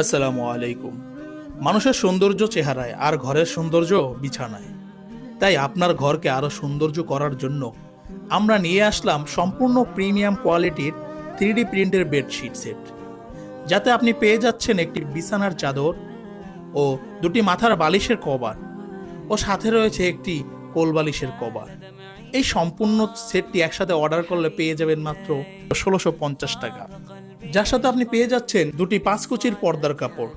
আসসালামু আলাইকুম। মানুষের সৌন্দর্য চেহারায় আর ঘরের সৌন্দর্য বিছানায়। তাই আপনার ঘরকে আরও সৌন্দর্য করার জন্য আমরা নিয়ে আসলাম সম্পূর্ণ প্রিমিয়াম কোয়ালিটির থ্রি প্রিন্টের বেডশিট সেট। যাতে আপনি পেয়ে যাচ্ছেন একটি বিছানার চাদর ও দুটি মাথার বালিশের কভার ও সাথে রয়েছে একটি কোল বালিশের কভার। এই সম্পূর্ণ সেটটি একসাথে অর্ডার করলে পেয়ে যাবেন মাত্র ষোলোশো পঞ্চাশ টাকা। যার সাথে আপনি পেয়ে যাচ্ছেন দুটি পাঁচ কুচির পর্দার কাপড়,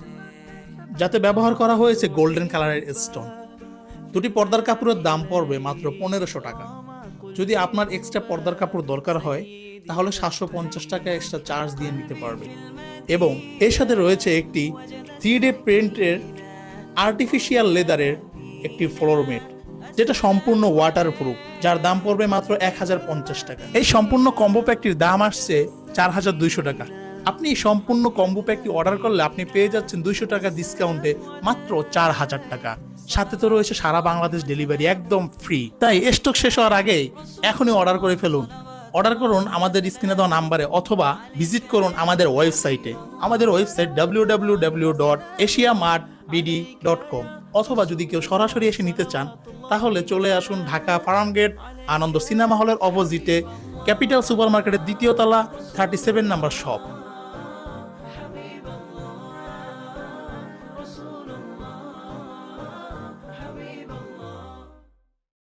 যাতে ব্যবহার করা হয়েছে গোল্ডেন কালারের স্টোন। দুটি পর্দার কাপড়ের দাম পড়বে মাত্র পনেরোশো টাকা। যদি আপনার এক্সট্রা পর্দার কাপড় দরকার হয়, তাহলে সাতশো পঞ্চাশ টাকা এক্সট্রা চার্জ দিয়ে নিতে পারবে। এবং এর সাথে রয়েছে একটি থ্রি ডে প্রিন্টের আর্টিফিশিয়াল লেদারের একটি ফ্লোর মেট যেটা সম্পূর্ণ ওয়াটার প্রুফ যার দাম পড়বে মাত্র এক হাজার পঞ্চাশ টাকা। এই সম্পূর্ণ কম্বো প্যাকটির দাম আসছে চার হাজার দুইশো টাকা। আপনি এই সম্পূর্ণ কম্বো প্যাকটি অর্ডার করলে আপনি পেয়ে যাচ্ছেন দুইশো টাকা ডিসকাউন্টে মাত্র চার হাজার টাকা। সাথে তো রয়েছে সারা বাংলাদেশ ডেলিভারি একদম ফ্রি তাই স্টক শেষ হওয়ার আগেই এখনই অর্ডার করে ফেলুন। অর্ডার করুন আমাদের স্ক্রিনে দেওয়া নাম্বারে অথবা ভিজিট করুন আমাদের ওয়েবসাইটে আমাদের website W W W dot Asia mart BD dot com অথবা যদি কেউ সরাসরি এসে নিতে চান, তাহলে চলে আসুন Dhaka farm gate, Ananda cinema হলের অপোজিটে ক্যাপিটাল সুপার মার্কেটের দ্বিতীয় তলা থার্টি সেভেন নাম্বার শপ